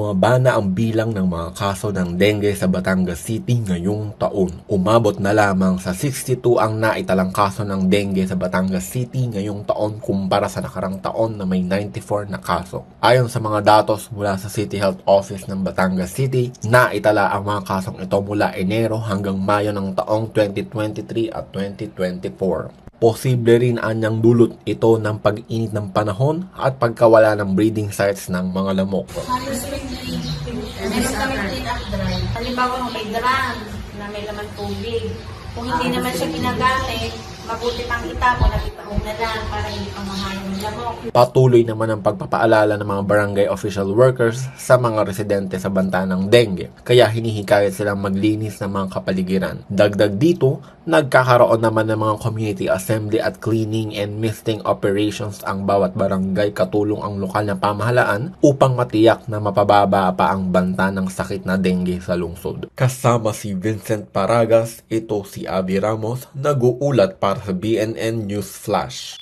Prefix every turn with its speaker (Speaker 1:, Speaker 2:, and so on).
Speaker 1: Bumaba na ang bilang ng mga kaso ng dengue sa Batangas City ngayong taon. Umabot na lamang sa 62 ang naitalang kaso ng dengue sa Batangas City ngayong taon kumpara sa nakarang taon na may 94 na kaso. Ayon sa mga datos mula sa City Health Office ng Batangas City, naitala ang mga kasong ito mula Enero hanggang Mayo ng taong 2023 at 2024. Posible rin anyang dulot ito ng pag-init ng panahon at pagkawala ng breeding sites ng mga lamok.
Speaker 2: Halos weekly, meron kami clean up drive. Halimbawa kung may drum na may laman tubig, kung hindi naman siya ginagamit, mabuti pang itapon at itaong na lang para hindi pang mahayang ng lamok.
Speaker 1: Patuloy naman ang pagpapaalala ng mga barangay official workers sa mga residente sa banta ng dengue, kaya hinihikayat silang maglinis ng mga kapaligiran. Dagdag dito, nagkakaroon naman ng mga community assembly at cleaning and misting operations ang bawat barangay katulong ang lokal na pamahalaan upang matiyak na mapababa pa ang banta ng sakit na dengue sa lungsod. Kasama si Vincent Paragas, ito si Abby Ramos, nag-uulat para sa BNN News Flash.